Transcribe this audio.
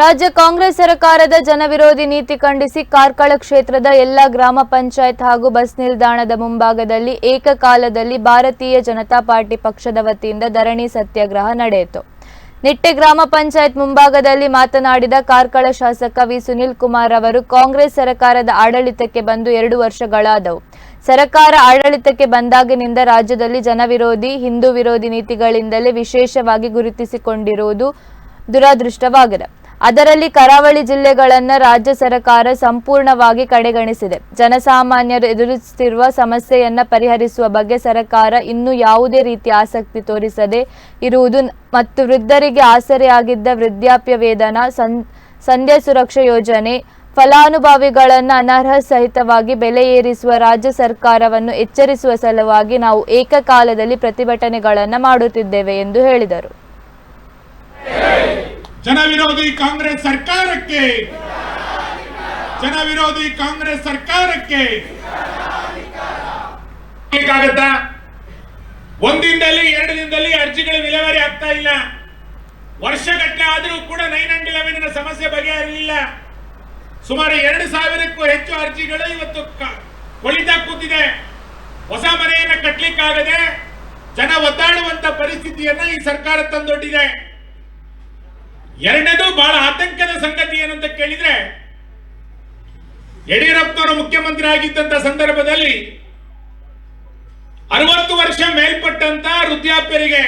ರಾಜ್ಯ ಕಾಂಗ್ರೆಸ್ ಸರ್ಕಾರದ ಜನವಿರೋಧಿ ನೀತಿ ಖಂಡಿಸಿ ಕಾರ್ಕಳ ಕ್ಷೇತ್ರದ ಎಲ್ಲ ಗ್ರಾಮ ಪಂಚಾಯತ್ ಹಾಗೂ ಬಸ್ ನಿಲ್ದಾಣದ ಮುಂಭಾಗದಲ್ಲಿ ಏಕಕಾಲದಲ್ಲಿ ಭಾರತೀಯ ಜನತಾ ಪಾರ್ಟಿ ಪಕ್ಷದ ವತಿಯಿಂದ ಧರಣಿ ಸತ್ಯಾಗ್ರಹ ನಡೆಯಿತು. ನಿಟ್ಟೆ ಗ್ರಾಮ ಪಂಚಾಯತ್ ಮುಂಭಾಗದಲ್ಲಿ ಮಾತನಾಡಿದ ಕಾರ್ಕಳ ಶಾಸಕ ವಿ. ಸುನಿಲ್ ಕುಮಾರ್ ಅವರು, ಕಾಂಗ್ರೆಸ್ ಸರ್ಕಾರದ ಆಡಳಿತಕ್ಕೆ ಬಂದು ಎರಡು ವರ್ಷಗಳಾದವು. ಸರ್ಕಾರ ಆಡಳಿತಕ್ಕೆ ಬಂದಾಗಿನಿಂದ ರಾಜ್ಯದಲ್ಲಿ ಜನವಿರೋಧಿ, ಹಿಂದೂ ವಿರೋಧಿ ನೀತಿಗಳಿಂದಲೇ ವಿಶೇಷವಾಗಿ ಗುರುತಿಸಿಕೊಂಡಿರುವುದು ದುರದೃಷ್ಟವಾಗಿದೆ. ಅದರಲ್ಲಿ ಕರಾವಳಿ ಜಿಲ್ಲೆಗಳನ್ನು ರಾಜ್ಯ ಸರ್ಕಾರ ಸಂಪೂರ್ಣವಾಗಿ ಕಡೆಗಣಿಸಿದೆ. ಜನಸಾಮಾನ್ಯರು ಎದುರಿಸುತ್ತಿರುವ ಸಮಸ್ಯೆಯನ್ನ ಪರಿಹರಿಸುವ ಬಗ್ಗೆ ಸರ್ಕಾರ ಇನ್ನೂ ಯಾವುದೇ ರೀತಿಯ ಆಸಕ್ತಿ ತೋರಿಸದೆ ಇರುವುದು ಮತ್ತು ವೃದ್ಧರಿಗೆ ಆಸರೆಯಾಗಿದ್ದ ವೃದ್ಧಾಪ್ಯ ವೇತನ, ಸಂ, ಸಂಧ್ಯಾ ಸುರಕ್ಷಾ ಯೋಜನೆ, ಫಲಾನುಭವಿಗಳನ್ನು ಅನರ್ಹ ಸಹಿತವಾಗಿ ಬೆಲೆ ಏರಿಸುವ ರಾಜ್ಯ ಸರ್ಕಾರವನ್ನು ಎಚ್ಚರಿಸುವ ಸಲುವಾಗಿ ನಾವು ಏಕಕಾಲದಲ್ಲಿ ಪ್ರತಿಭಟನೆಗಳನ್ನು ಮಾಡುತ್ತಿದ್ದೇವೆ ಎಂದು ಹೇಳಿದರು. ಜನವಿರೋಧಿ ಕಾಂಗ್ರೆಸ್ ಸರ್ಕಾರಕ್ಕೆ. ಜನವಿರೋಧಿ ಕಾಂಗ್ರೆಸ್ ಸರ್ಕಾರಕ್ಕೆ. ಬೇಕಾಗತ್ತಾ? ಒಂದಿನದಲ್ಲಿ ಎರಡು ದಿನದಲ್ಲಿ ಅರ್ಜಿಗಳ ವಿಲೇವಾರಿ ಆಗ್ತಾ ಇಲ್ಲ. ವರ್ಷಗಟ್ಟಲೆ ಆದರೂ ಕೂಡ ನೈನ್ ಅಂಡ್ ಇಲೆವೆನ್ ಸಮಸ್ಯೆ ಬಗೆಹರಿಲಿಲ್ಲ. ಸುಮಾರು ಎರಡು ಸಾವಿರಕ್ಕೂ ಹೆಚ್ಚು ಅರ್ಜಿಗಳು ಇವತ್ತು ಕೊಳಿತಾ ಕೂತಿದೆ. ಹೊಸ ಮನೆಯನ್ನು ಕಟ್ಟಲಿಕ್ಕಾಗದೆ ಜನ ಒದ್ದಾಡುವಂತ ಪರಿಸ್ಥಿತಿಯನ್ನ ಈ ಸರ್ಕಾರ ತಂದೊಡ್ಡಿದೆ. ಎರಡನೇದು ಬಹಳ ಆತಂಕದ ಸಂಗತಿ ಏನಂತ ಕೇಳಿದ್ರೆ ಯಡಿಯೂರಪ್ಪನವರು ಮುಖ್ಯಮಂತ್ರಿ ಆಗಿದ್ದಂತ ಸಂದರ್ಭದಲ್ಲಿ ಅರವತ್ತು ವರ್ಷ ಮೇಲ್ಪಟ್ಟಂತ ವೃದ್ಧಾಪ್ಯರಿಗೆ